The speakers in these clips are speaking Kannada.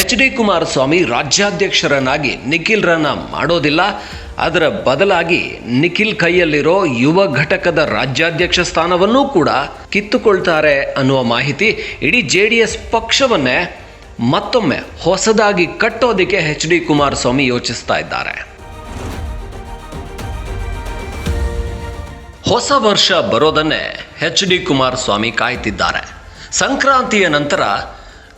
ಎಚ್ ಡಿ ಕುಮಾರಸ್ವಾಮಿ ರಾಜ್ಯಾಧ್ಯಕ್ಷರನ್ನಾಗಿ ನಿಖಿಲ್ರನ್ನ ಮಾಡೋದಿಲ್ಲ. ಅದರ ಬದಲಾಗಿ ನಿಖಿಲ್ ಕೈಯಲ್ಲಿರೋ ಯುವ ಘಟಕದ ರಾಜ್ಯಾಧ್ಯಕ್ಷ ಸ್ಥಾನವನ್ನೂ ಕೂಡ ಕಿತ್ತುಕೊಳ್ತಾರೆ ಅನ್ನುವ ಮಾಹಿತಿ ಇಡೀ ಜೆ ಡಿ ಪಕ್ಷವನ್ನೇ ಮತ್ತೊಮ್ಮೆ ಹೊಸದಾಗಿ ಕಟ್ಟೋದಿಕ್ಕೆ ಎಚ್ ಡಿ ಕುಮಾರಸ್ವಾಮಿ ಯೋಚಿಸ್ತಾ ಇದ್ದಾರೆ. ಹೊಸ ವರ್ಷ ಬರೋದನ್ನೇ ಎಚ್ ಡಿ ಕುಮಾರಸ್ವಾಮಿ ಕಾಯ್ತಿದ್ದಾರೆ. ಸಂಕ್ರಾಂತಿಯ ನಂತರ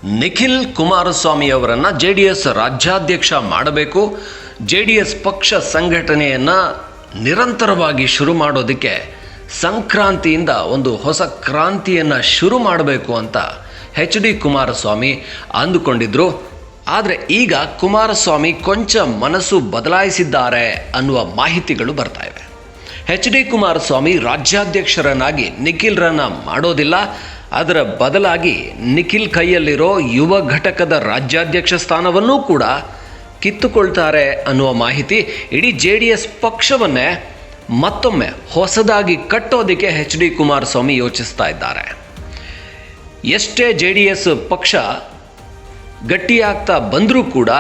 ನಿಖಿಲ್ ಕುಮಾರಸ್ವಾಮಿ ಅವರನ್ನು ಜೆ ಡಿ ಎಸ್ ರಾಜ್ಯಾಧ್ಯಕ್ಷ ಮಾಡಬೇಕು. ಜೆ ಡಿ ಎಸ್ ಪಕ್ಷ ಸಂಘಟನೆಯನ್ನು ನಿರಂತರವಾಗಿ ಶುರು ಮಾಡೋದಕ್ಕೆ ಸಂಕ್ರಾಂತಿಯಿಂದ ಒಂದು ಹೊಸ ಕ್ರಾಂತಿಯನ್ನು ಶುರು ಮಾಡಬೇಕು ಅಂತ ಹೆಚ್ ಡಿ ಕುಮಾರಸ್ವಾಮಿ ಅಂದುಕೊಂಡಿದ್ದರು ಆದರೆ ಈಗ ಕುಮಾರಸ್ವಾಮಿ ಕೊಂಚ ಮನಸ್ಸು ಬದಲಾಯಿಸಿದ್ದಾರೆ ಅನ್ನುವ ಮಾಹಿತಿಗಳು ಬರ್ತಾ ಇವೆ. ಎಚ್ ಡಿ ಕುಮಾರಸ್ವಾಮಿ ರಾಜ್ಯಾಧ್ಯಕ್ಷರನ್ನಾಗಿ ನಿಖಿಲ್ರನ್ನ ಮಾಡೋದಿಲ್ಲ. ಅದರ ಬದಲಾಗಿ ನಿಖಿಲ್ ಕೈಯಲ್ಲಿರೋ ಯುವ ಘಟಕದ ರಾಜ್ಯಾಧ್ಯಕ್ಷ ಸ್ಥಾನವನ್ನೂ ಕೂಡ ಕಿತ್ತುಕೊಳ್ತಾರೆ ಅನ್ನುವ ಮಾಹಿತಿ ಇಡೀ ಜೆ ಡಿ ಎಸ್ ಪಕ್ಷವನ್ನೇ ಮತ್ತೊಮ್ಮೆ ಹೊಸದಾಗಿ ಕಟ್ಟೋದಕ್ಕೆ ಎಚ್ ಡಿ ಕುಮಾರಸ್ವಾಮಿ ಯೋಚಿಸ್ತಾ ಇದ್ದಾರೆ. ಎಷ್ಟೇ ಜೆ ಡಿ ಎಸ್ ಪಕ್ಷ ಗಟ್ಟಿಯಾಗ್ತಾ ಬಂದರೂ ಕೂಡ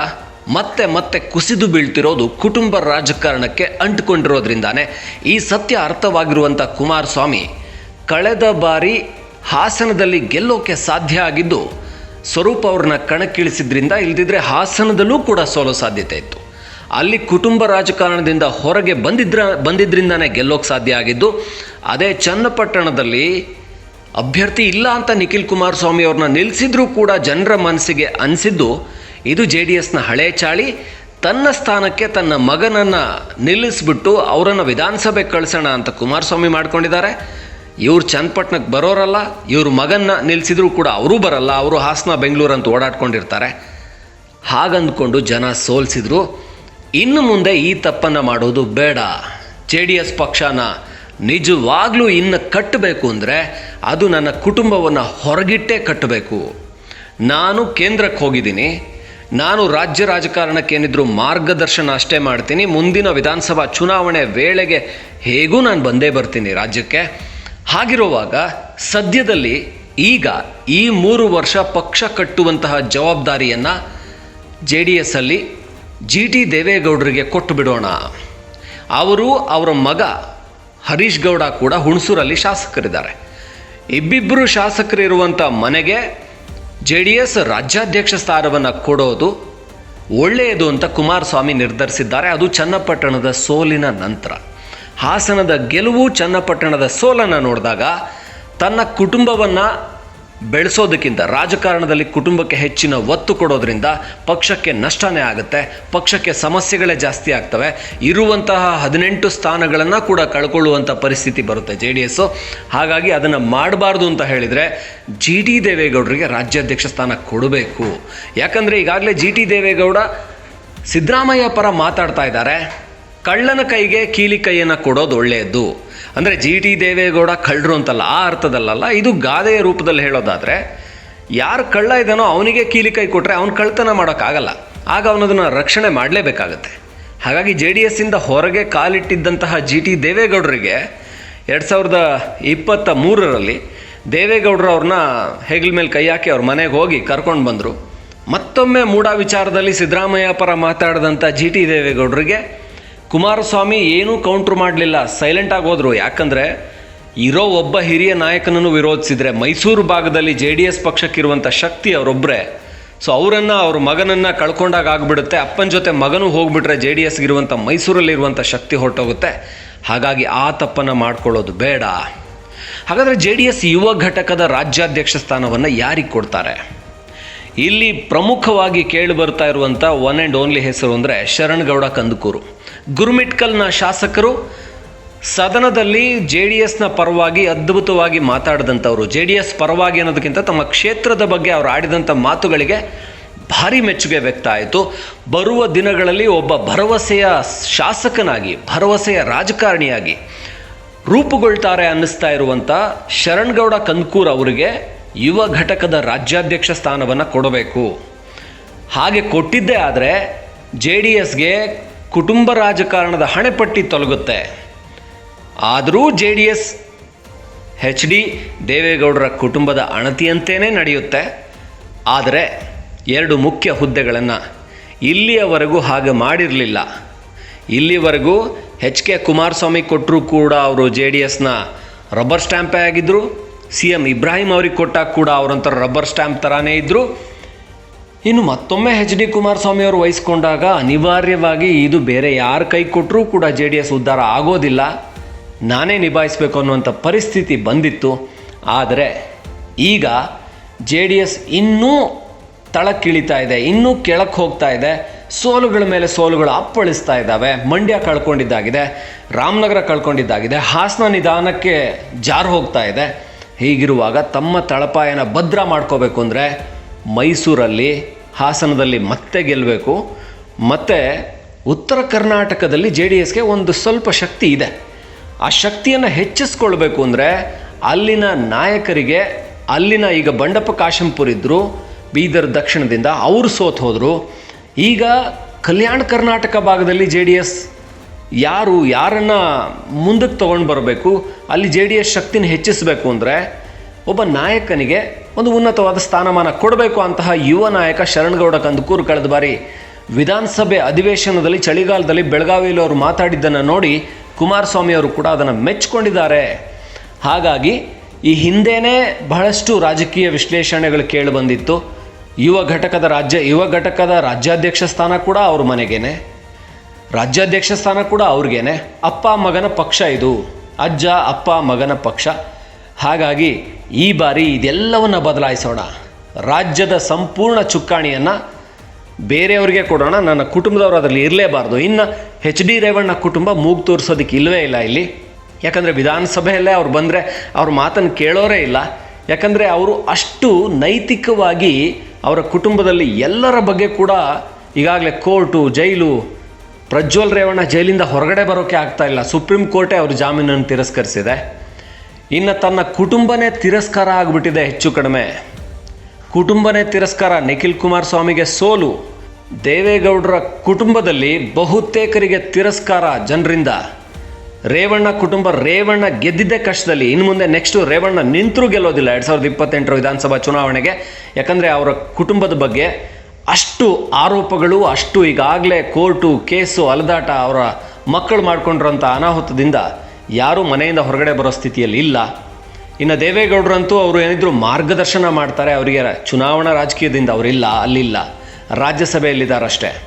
ಮತ್ತೆ ಮತ್ತೆ ಕುಸಿದು ಬೀಳ್ತಿರೋದು ಕುಟುಂಬ ರಾಜಕಾರಣಕ್ಕೆ ಅಂಟಿಕೊಂಡಿರೋದ್ರಿಂದಾನೇ ಈ ಸತ್ಯ ಅರ್ಥವಾಗಿರುವಂಥ ಕುಮಾರಸ್ವಾಮಿ ಕಳೆದ ಬಾರಿ ಹಾಸನದಲ್ಲಿ ಗೆಲ್ಲೋಕೆ ಸಾಧ್ಯ ಆಗಿದ್ದು, ಸ್ವರೂಪ್ ಅವ್ರನ್ನ ಕಣಕ್ಕಿಳಿಸಿದ್ರಿಂದ ಇಲ್ದಿದ್ರೆ ಹಾಸನದಲ್ಲೂ ಕೂಡ ಸೋಲೋ ಸಾಧ್ಯತೆ ಇತ್ತು. ಅಲ್ಲಿ ಕುಟುಂಬ ರಾಜಕಾರಣದಿಂದ ಹೊರಗೆ ಬಂದಿದ್ರ ಬಂದಿದ್ದರಿಂದನೇ ಗೆಲ್ಲೋಕೆ ಸಾಧ್ಯ ಆಗಿದ್ದು, ಅದೇ ಚನ್ನಪಟ್ಟಣದಲ್ಲಿ ಅಭ್ಯರ್ಥಿ ಇಲ್ಲ ಅಂತ ನಿಖಿಲ್ ಕುಮಾರಸ್ವಾಮಿ ಅವ್ರನ್ನ ನಿಲ್ಲಿಸಿದ್ರೂ ಕೂಡ ಜನರ ಮನಸ್ಸಿಗೆ ಅನಿಸಿದ್ದು, ಇದು ಜೆ ಡಿ ಎಸ್ನ ಹಳೆ ಚಾಳಿ. ತನ್ನ ಸ್ಥಾನಕ್ಕೆ ತನ್ನ ಮಗನನ್ನು ನಿಲ್ಲಿಸ್ಬಿಟ್ಟು ಅವರನ್ನು ವಿಧಾನಸಭೆ ಕಳಿಸೋಣ ಅಂತ ಕುಮಾರಸ್ವಾಮಿ ಮಾಡ್ಕೊಂಡಿದ್ದಾರೆ. ಇವ್ರು ಚನ್ನಪಟ್ಟಣಕ್ಕೆ ಬರೋರಲ್ಲ, ಇವ್ರ ಮಗನ್ನ ನಿಲ್ಲಿಸಿದ್ರು ಕೂಡ ಅವರೂ ಬರಲ್ಲ, ಅವರು ಹಾಸನ ಬೆಂಗಳೂರು ಅಂತ ಓಡಾಡ್ಕೊಂಡಿರ್ತಾರೆ. ಹಾಗಂದ್ಕೊಂಡು ಜನ ಸೋಲ್ಸಿದ್ರು. ಇನ್ನು ಮುಂದೆ ಈ ತಪ್ಪನ್ನು ಮಾಡೋದು ಬೇಡ. ಜೆ ಡಿ ಎಸ್ ಪಕ್ಷನ ನಿಜವಾಗ್ಲೂ ಇನ್ನು ಕಟ್ಟಬೇಕು ಅಂದರೆ ಅದು ನನ್ನ ಕುಟುಂಬವನ್ನು ಹೊರಗಿಟ್ಟೇ ಕಟ್ಟಬೇಕು. ನಾನು ಕೇಂದ್ರಕ್ಕೆ ಹೋಗಿದ್ದೀನಿ. ನಾನು ರಾಜ್ಯ ರಾಜಕಾರಣಕ್ಕೆ ಏನಿದ್ರು ಮಾರ್ಗದರ್ಶನ ಅಷ್ಟೇ ಮಾಡ್ತೀನಿ. ಮುಂದಿನ ವಿಧಾನಸಭಾ ಚುನಾವಣೆ ವೇಳೆಗೆ ಹೇಗೂ ನಾನು ಬಂದೇ ಬರ್ತೀನಿ ರಾಜ್ಯಕ್ಕೆ. ಹಾಗಿರುವಾಗ ಸದ್ಯದಲ್ಲಿ ಈಗ ಈ ಮೂರು ವರ್ಷ ಪಕ್ಷ ಕಟ್ಟುವಂತಹ ಜವಾಬ್ದಾರಿಯನ್ನು ಜೆ ಡಿ ಎಸ್ ಅಲ್ಲಿ ಜಿ ಟಿ ದೇವೇಗೌಡರಿಗೆ ಕೊಟ್ಟು ಬಿಡೋಣ. ಅವರು ಅವರ ಮಗ ಹರೀಶ್ ಗೌಡ ಕೂಡ ಹುಣಸೂರಲ್ಲಿ ಶಾಸಕರಿದ್ದಾರೆ. ಇಬ್ಬಿಬ್ಬರು ಶಾಸಕರಿರುವಂಥ ಮನೆಗೆ ಜೆ ಡಿ ಎಸ್ ರಾಜ್ಯಾಧ್ಯಕ್ಷ ಸ್ಥಾನವನ್ನು ಕೊಡೋದು ಒಳ್ಳೆಯದು ಅಂತ ಕುಮಾರಸ್ವಾಮಿ ನಿರ್ಧರಿಸಿದ್ದಾರೆ. ಅದು ಚನ್ನಪಟ್ಟಣದ ಸೋಲಿನ ನಂತರ. ಹಾಸನದ ಗೆಲುವು ಚನ್ನಪಟ್ಟಣದ ಸೋಲನ್ನು ನೋಡಿದಾಗ ತನ್ನ ಕುಟುಂಬವನ್ನು ಬೆಳೆಸೋದಕ್ಕಿಂತ ರಾಜಕಾರಣದಲ್ಲಿ ಕುಟುಂಬಕ್ಕೆ ಹೆಚ್ಚಿನ ಒತ್ತು ಕೊಡೋದ್ರಿಂದ ಪಕ್ಷಕ್ಕೆ ನಷ್ಟನೇ ಆಗುತ್ತೆ, ಪಕ್ಷಕ್ಕೆ ಸಮಸ್ಯೆಗಳೇ ಜಾಸ್ತಿ ಆಗ್ತವೆ. ಇರುವಂತಹ ಹದಿನೆಂಟು ಸ್ಥಾನಗಳನ್ನು ಕೂಡ ಕಳ್ಕೊಳ್ಳುವಂಥ ಪರಿಸ್ಥಿತಿ ಬರುತ್ತೆ ಜೆ ಡಿ ಎಸ್ಸು ಹಾಗಾಗಿ ಅದನ್ನು ಮಾಡಬಾರ್ದು ಅಂತ ಹೇಳಿದರೆ ಜಿ ಟಿ ದೇವೇಗೌಡರಿಗೆ ರಾಜ್ಯಾಧ್ಯಕ್ಷ ಸ್ಥಾನ ಕೊಡಬೇಕು. ಯಾಕಂದರೆ ಈಗಾಗಲೇ ಜಿ ಟಿ ದೇವೇಗೌಡ ಸಿದ್ದರಾಮಯ್ಯ ಪರ ಮಾತಾಡ್ತಾ ಇದ್ದಾರೆ. ಕಳ್ಳನ ಕೈಗೆ ಕೀಲಿ ಕೈಯನ್ನು ಕೊಡೋದು ಒಳ್ಳೆಯದು ಅಂದರೆ ಜಿ ಟಿ ದೇವೇಗೌಡ ಕಳ್ಳರು ಅಂತಲ್ಲ, ಆ ಅರ್ಥದಲ್ಲಲ್ಲ, ಇದು ಗಾದೆಯ ರೂಪದಲ್ಲಿ ಹೇಳೋದಾದರೆ, ಯಾರು ಕಳ್ಳ ಇದ್ದಾನೋ ಅವನಿಗೆ ಕೀಲಿ ಕೈ ಕೊಟ್ಟರೆ ಅವನು ಕಳ್ತನ ಮಾಡೋಕ್ಕಾಗಲ್ಲ. ಆಗ ಅವನದನ್ನು ರಕ್ಷಣೆ ಮಾಡಲೇಬೇಕಾಗತ್ತೆ. ಹಾಗಾಗಿ ಜೆ ಡಿ ಎಸ್ಸಿಂದ ಹೊರಗೆ ಕಾಲಿಟ್ಟಿದ್ದಂತಹ ಜಿ ಟಿ ದೇವೇಗೌಡರಿಗೆ ಎರಡು ಸಾವಿರದ ಇಪ್ಪತ್ತ ಮೂರರಲ್ಲಿ ದೇವೇಗೌಡರು ಅವ್ರನ್ನ ಹೆಗಲ ಮೇಲೆ ಕೈ ಹಾಕಿ ಅವ್ರ ಮನೆಗೆ ಹೋಗಿ ಕರ್ಕೊಂಡು ಬಂದರು. ಮತ್ತೊಮ್ಮೆ ಮೂಢ ವಿಚಾರದಲ್ಲಿ ಸಿದ್ದರಾಮಯ್ಯ ಪರ ಮಾತಾಡಿದಂಥ ಜಿ ಟಿ ದೇವೇಗೌಡರಿಗೆ ಕುಮಾರಸ್ವಾಮಿ ಏನೂ ಕೌಂಟ್ರ್ ಮಾಡಲಿಲ್ಲ ಸೈಲೆಂಟಾಗಿ ಹೋದರು. ಯಾಕಂದರೆ, ಇರೋ ಒಬ್ಬ ಹಿರಿಯ ನಾಯಕನನ್ನು ವಿರೋಧಿಸಿದರೆ, ಮೈಸೂರು ಭಾಗದಲ್ಲಿ ಜೆ ಡಿ ಎಸ್ ಪಕ್ಷಕ್ಕಿರುವಂಥ ಶಕ್ತಿ ಅವರೊಬ್ಬರೇ ಸೊ ಅವರನ್ನು, ಅವ್ರ ಮಗನನ್ನು ಕಳ್ಕೊಂಡಾಗ ಆಗಿಬಿಡುತ್ತೆ. ಅಪ್ಪನ ಜೊತೆ ಮಗನೂ ಹೋಗ್ಬಿಟ್ರೆ ಜೆ ಡಿ ಎಸ್ಗಿರುವಂಥ ಮೈಸೂರಲ್ಲಿರುವಂಥ ಶಕ್ತಿ ಹೊರಟೋಗುತ್ತೆ. ಹಾಗಾಗಿ ಆ ತಪ್ಪನ್ನು ಮಾಡ್ಕೊಳ್ಳೋದು ಬೇಡ. ಹಾಗಾದರೆ ಜೆ ಡಿ ಎಸ್ ಯುವ ಘಟಕದ ರಾಜ್ಯಾಧ್ಯಕ್ಷ ಸ್ಥಾನವನ್ನು ಯಾರಿಗೆ ಕೊಡ್ತಾರೆ? ಇಲ್ಲಿ ಪ್ರಮುಖವಾಗಿ ಕೇಳಿ ಬರ್ತಾ ಇರುವಂಥ ಒನ್ ಆ್ಯಂಡ್ ಓನ್ಲಿ ಹೆಸರು ಅಂದರೆ ಶರಣ್ಗೌಡ ಕಂದುಕೂರು. ಗುರುಮಿಟ್ಕಲ್ನ ಶಾಸಕರು ಸದನದಲ್ಲಿ ಜೆ ಡಿ ಎಸ್ನ ಪರವಾಗಿ ಅದ್ಭುತವಾಗಿ ಮಾತಾಡಿದಂಥವ್ರು. ಜೆ ಡಿ ಎಸ್ ಪರವಾಗಿ ಅನ್ನೋದಕ್ಕಿಂತ ತಮ್ಮ ಕ್ಷೇತ್ರದ ಬಗ್ಗೆ ಅವರು ಆಡಿದಂಥ ಮಾತುಗಳಿಗೆ ಭಾರಿ ಮೆಚ್ಚುಗೆ ವ್ಯಕ್ತ ಆಯಿತು. ಬರುವ ದಿನಗಳಲ್ಲಿ ಒಬ್ಬ ಭರವಸೆಯ ಶಾಸಕನಾಗಿ, ಭರವಸೆಯ ರಾಜಕಾರಣಿಯಾಗಿ ರೂಪುಗೊಳ್ತಾರೆ ಅನ್ನಿಸ್ತಾ ಇರುವಂಥ ಶರಣ್ಗೌಡ ಕನ್ಕೂರ್ ಅವರಿಗೆ ಯುವ ಘಟಕದ ರಾಜ್ಯಾಧ್ಯಕ್ಷ ಸ್ಥಾನವನ್ನು ಕೊಡಬೇಕು. ಹಾಗೆ ಕೊಟ್ಟಿದ್ದೇ ಆದರೆ ಜೆ ಡಿ ಎಸ್ಗೆ ಕುಟುಂಬ ರಾಜಕಾರಣದ ಹಣೆಪಟ್ಟಿ ತೊಲಗುತ್ತೆ. ಆದರೂ J D S, H D ದೇವೇಗೌಡರ ಕುಟುಂಬದ ಅಣತಿಯಂತೆಯೇ ನಡೆಯುತ್ತೆ. ಆದರೆ ಎರಡು ಮುಖ್ಯ ಹುದ್ದೆಗಳನ್ನು ಇಲ್ಲಿಯವರೆಗೂ ಹಾಗೆ ಮಾಡಿರಲಿಲ್ಲ. ಇಲ್ಲಿವರೆಗೂ ಎಚ್ ಕೆ ಕುಮಾರಸ್ವಾಮಿ ಕೊಟ್ಟರೂ ಕೂಡ ಅವರು ಜೆ ಡಿ ಎಸ್ನ ರಬ್ಬರ್ ಸ್ಟ್ಯಾಂಪೇ ಆಗಿದ್ದರು ಸಿ ಎಂ ಇಬ್ರಾಹಿಂ ಅವ್ರಿಗೆ ಕೊಟ್ಟಾಗ ಕೂಡ ಅವರಂತರ ರಬ್ಬರ್ ಸ್ಟ್ಯಾಂಪ್ ಥರಾನೇ ಇದ್ದರು ಇನ್ನು ಮತ್ತೊಮ್ಮೆ ಎಚ್ ಡಿ ಕುಮಾರಸ್ವಾಮಿ ಅವರು ವಹಿಸ್ಕೊಂಡಾಗ ಅನಿವಾರ್ಯವಾಗಿ ಇದು ಬೇರೆ ಯಾರ ಕೈ ಕೊಟ್ಟರೂ ಕೂಡ ಜೆ ಡಿ ಎಸ್ ಉದ್ಧಾರ ಆಗೋದಿಲ್ಲ. ನಾನೇ ನಿಭಾಯಿಸಬೇಕು ಅನ್ನುವಂಥ ಪರಿಸ್ಥಿತಿ ಬಂದಿತ್ತು. ಆದರೆ ಈಗ ಜೆ ಡಿ ಎಸ್ ಇನ್ನೂ ತಳಕ್ಕಿಳಿತಾ ಇದೆ, ಇನ್ನೂ ಕೆಳಕ್ಕೆ ಹೋಗ್ತಾ ಇದೆ. ಸೋಲುಗಳ ಮೇಲೆ ಸೋಲುಗಳು ಅಪ್ಪಳಿಸ್ತಾ ಇದ್ದಾವೆ. ಮಂಡ್ಯ ಕಳ್ಕೊಂಡಿದ್ದಾಗಿದೆ, ರಾಮನಗರ ಕಳ್ಕೊಂಡಿದ್ದಾಗಿದೆ, ಹಾಸನ ನಿಧಾನಕ್ಕೆ ಜಾರು ಹೋಗ್ತಾ ಇದೆ. ಹೀಗಿರುವಾಗ ತಮ್ಮ ತಳಪಾಯನ ಭದ್ರ ಮಾಡ್ಕೋಬೇಕು ಅಂದರೆ ಮೈಸೂರಲ್ಲಿ, ಹಾಸನದಲ್ಲಿ ಮತ್ತೆ ಗೆಲ್ಲಬೇಕು ಮತ್ತು ಉತ್ತರ ಕರ್ನಾಟಕದಲ್ಲಿ ಜೆ ಡಿ ಎಸ್ಗೆ ಒಂದು ಸ್ವಲ್ಪ ಶಕ್ತಿ ಇದೆ. ಆ ಶಕ್ತಿಯನ್ನು ಹೆಚ್ಚಿಸ್ಕೊಳ್ಬೇಕು ಅಂದರೆ ಅಲ್ಲಿನ ನಾಯಕರಿಗೆ, ಅಲ್ಲಿನ ಈಗ ಬಂಡಪ್ಪ ಕಾಶಂಪುರ್ ಇದ್ದರು ಬೀದರ್ ದಕ್ಷಿಣದಿಂದ ಅವರು ಸೋತ್ ಹೋದರು. ಈಗ ಕಲ್ಯಾಣ ಕರ್ನಾಟಕ ಭಾಗದಲ್ಲಿ ಜೆ ಡಿ ಎಸ್ ಯಾರು, ಯಾರನ್ನು ಮುಂದಕ್ಕೆ ತೊಗೊಂಡು ಬರಬೇಕು, ಅಲ್ಲಿ ಜೆ ಡಿ ಎಸ್ ಶಕ್ತಿನ ಹೆಚ್ಚಿಸಬೇಕು ಅಂದರೆ, ಒಬ್ಬ ನಾಯಕನಿಗೆ ಒಂದು ಉನ್ನತವಾದ ಸ್ಥಾನಮಾನ ಕೊಡಬೇಕು ಅಂತಹ ಯುವ ನಾಯಕ ಶರಣಗೌಡ ಕಂದಕೂರು ಕಳೆದ ಬಾರಿ ವಿಧಾನಸಭೆ ಅಧಿವೇಶನದಲ್ಲಿ ಚಳಿಗಾಲದಲ್ಲಿ ಬೆಳಗಾವಿಯಲ್ಲಿ ಅವರು ಮಾತಾಡಿದ್ದನ್ನು ನೋಡಿ ಕುಮಾರಸ್ವಾಮಿ ಅವರು ಕೂಡ ಅದನ್ನು ಮೆಚ್ಚಿಕೊಂಡಿದ್ದಾರೆ. ಹಾಗಾಗಿ ಈ ಹಿಂದೆನೇ ಬಹಳಷ್ಟು ರಾಜಕೀಯ ವಿಶ್ಲೇಷಣೆಗಳು ಕೇಳಿ ಬಂದಿತ್ತು. ಯುವ ಘಟಕದ ರಾಜ್ಯ, ಯುವ ಘಟಕದ ರಾಜ್ಯಾಧ್ಯಕ್ಷ ಸ್ಥಾನ ಕೂಡ ಅವ್ರ ಮನೆಗೇನೆ. ರಾಜ್ಯಾಧ್ಯಕ್ಷ ಸ್ಥಾನ ಕೂಡ ಅವ್ರಿಗೇನೆ. ಅಪ್ಪ ಮಗನ ಪಕ್ಷ ಇದು. ಅಜ್ಜ, ಅಪ್ಪ ಮಗನ ಪಕ್ಷ. ಹಾಗಾಗಿ ಈ ಬಾರಿ ಇದೆಲ್ಲವನ್ನು ಬದಲಾಯಿಸೋಣ. ರಾಜ್ಯದ ಸಂಪೂರ್ಣ ಚುಕ್ಕಾಣಿಯನ್ನು ಬೇರೆಯವ್ರಿಗೆ ಕೊಡೋಣ. ನನ್ನ ಕುಟುಂಬದವರು ಅದರಲ್ಲಿ ಇರಲೇಬಾರ್ದು. ಇನ್ನು ಎಚ್ ಡಿ ರೇವಣ್ಣ ಕುಟುಂಬ ಮೂಗು ತೋರಿಸೋದಕ್ಕೆ ಇಲ್ಲವೇ ಇಲ್ಲ ಇಲ್ಲಿ. ಯಾಕಂದರೆ ವಿಧಾನಸಭೆಯಲ್ಲೇ ಅವ್ರು ಬಂದರೆ ಅವ್ರ ಮಾತನ್ನು ಕೇಳೋರೇ ಇಲ್ಲ. ಯಾಕಂದರೆ ಅವರು ಅಷ್ಟು ನೈತಿಕವಾಗಿ ಅವರ ಕುಟುಂಬದಲ್ಲಿ ಎಲ್ಲರ ಬಗ್ಗೆ ಕೂಡ ಈಗಾಗಲೇ ಕೋರ್ಟು, ಜೈಲು, ಪ್ರಜ್ವಲ್ ರೇವಣ್ಣ ಜೈಲಿಂದ ಹೊರಗಡೆ ಬರೋಕ್ಕೆ ಆಗ್ತಾ ಇಲ್ಲ. ಸುಪ್ರೀಂ ಕೋರ್ಟೇ ಅವ್ರ ಜಾಮೀನನ್ನು ತಿರಸ್ಕರಿಸಿದೆ. ಇನ್ನು ತನ್ನ ಕುಟುಂಬನೇ ತಿರಸ್ಕಾರ ಆಗಿಬಿಟ್ಟಿದೆ ಹೆಚ್ಚು ಕಡಿಮೆ. ಕುಟುಂಬನೇ ತಿರಸ್ಕಾರ ನಿಖಿಲ್ ಕುಮಾರಸ್ವಾಮಿಗೆ ಸೋಲು. ದೇವೇಗೌಡರ ಕುಟುಂಬದಲ್ಲಿ ಬಹುತೇಕರಿಗೆ ತಿರಸ್ಕಾರ ಜನರಿಂದ. ರೇವಣ್ಣ ಕುಟುಂಬ ರೇವಣ್ಣ ಗೆದ್ದಿದ್ದೇ ಕಷ್ಟದಲ್ಲಿ. ಇನ್ನು ಮುಂದೆ ನೆಕ್ಸ್ಟು ರೇವಣ್ಣ ನಿಂತರೂ ಗೆಲ್ಲೋದಿಲ್ಲ. ಎರಡು ಸಾವಿರದ ಇಪ್ಪತ್ತೆಂಟರ ವಿಧಾನಸಭಾ ಚುನಾವಣೆಗೆ. ಯಾಕಂದರೆ ಅವರ ಕುಟುಂಬದ ಬಗ್ಗೆ ಅಷ್ಟು ಆರೋಪಗಳು, ಅಷ್ಟು ಈಗಾಗಲೇ ಕೋರ್ಟು ಕೇಸು, ಅಲದಾಟ ಅವರ ಮಕ್ಕಳು ಮಾಡಿಕೊಂಡಿರೋಂಥ ಅನಾಹುತದಿಂದ ಯಾರೂ ಮನೆಯಿಂದ ಹೊರಗಡೆ ಬರೋ ಸ್ಥಿತಿಯಲ್ಲಿ ಇಲ್ಲ. ಇನ್ನು ದೇವೇಗೌಡರಂತೂ ಅವರು ಏನಿದ್ರು ಮಾರ್ಗದರ್ಶನ ಮಾಡ್ತಾರೆ, ಅವರಿಗೆ ಚುನಾವಣಾ ರಾಜಕೀಯದಿಂದ ಅವರಿಲ್ಲ ಅಲ್ಲಿಲ್ಲ. ರಾಜ್ಯಸಭೆಯಲ್ಲಿದ್ದಾರಷ್ಟೇ.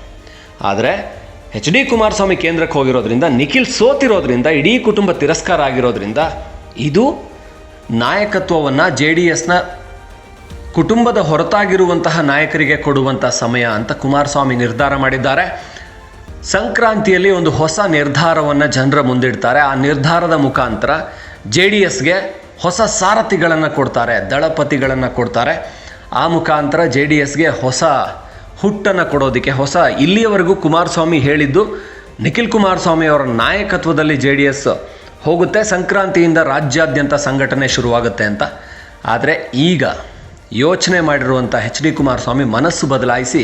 ಆದರೆ ಎಚ್ ಡಿ ಕುಮಾರಸ್ವಾಮಿ ಕೇಂದ್ರಕ್ಕೆ ಹೋಗಿರೋದ್ರಿಂದ, ನಿಖಿಲ್ ಸೋತಿರೋದ್ರಿಂದ, ಇಡೀ ಕುಟುಂಬ ತಿರಸ್ಕಾರ ಆಗಿರೋದ್ರಿಂದ, ಇದು ನಾಯಕತ್ವವನ್ನು ಜೆ ಡಿ ಎಸ್ನ ಕುಟುಂಬದ ಹೊರತಾಗಿರುವಂತಹ ನಾಯಕರಿಗೆ ಕೊಡುವಂಥ ಸಮಯ ಅಂತ ಕುಮಾರಸ್ವಾಮಿ ನಿರ್ಧಾರ ಮಾಡಿದ್ದಾರೆ. ಸಂಕ್ರಾಂತಿಯಲ್ಲಿ ಒಂದು ಹೊಸ ನಿರ್ಧಾರವನ್ನು ಜನರ ಮುಂದಿಡ್ತಾರೆ. ಆ ನಿರ್ಧಾರದ ಮುಖಾಂತರ ಜೆ ಡಿ ಎಸ್ಗೆ ಹೊಸ ಸಾರಥಿಗಳನ್ನು ಕೊಡ್ತಾರೆ, ದಳಪತಿಗಳನ್ನು ಕೊಡ್ತಾರೆ. ಆ ಮುಖಾಂತರ ಜೆ ಡಿ ಎಸ್ಗೆ ಹೊಸ ಹುಟ್ಟನ್ನು ಕೊಡೋದಕ್ಕೆ, ಹೊಸ ಇಲ್ಲಿಯವರೆಗೂ ಕುಮಾರಸ್ವಾಮಿ ಹೇಳಿದ್ದು ನಿಖಿಲ್ ಕುಮಾರಸ್ವಾಮಿ ಅವರ ನಾಯಕತ್ವದಲ್ಲಿ ಜೆ ಡಿ ಎಸ್ ಹೋಗುತ್ತೆ. ಸಂಕ್ರಾಂತಿಯಿಂದ ರಾಜ್ಯಾದ್ಯಂತ ಸಂಘಟನೆ ಶುರುವಾಗುತ್ತೆ ಅಂತ. ಆದರೆ ಈಗ ಯೋಚನೆ ಮಾಡಿರುವಂಥ ಎಚ್ ಡಿ ಕುಮಾರಸ್ವಾಮಿ ಮನಸ್ಸು ಬದಲಾಯಿಸಿ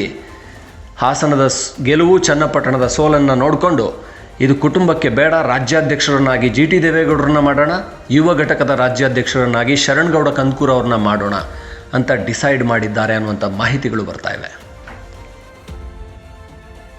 ಹಾಸನದ ಗೆಲುವು ಚನ್ನಪಟ್ಟಣದ ಸೋಲನ್ನು ನೋಡಿಕೊಂಡು ಇದು ಕುಟುಂಬಕ್ಕೆ ಬೇಡ, ರಾಜ್ಯಾಧ್ಯಕ್ಷರನ್ನಾಗಿ ಜಿ ಟಿ ದೇವೇಗೌಡರನ್ನ ಮಾಡೋಣ, ಯುವ ಘಟಕದ ರಾಜ್ಯಾಧ್ಯಕ್ಷರನ್ನಾಗಿ ಶರಣ್ಗೌಡ ಕಂದಕೂರ್ ಅವ್ರನ್ನ ಮಾಡೋಣ ಅಂತ ಡಿಸೈಡ್ ಮಾಡಿದ್ದಾರೆ ಅನ್ನುವಂಥ ಮಾಹಿತಿಗಳು ಬರ್ತಾ ಇವೆ.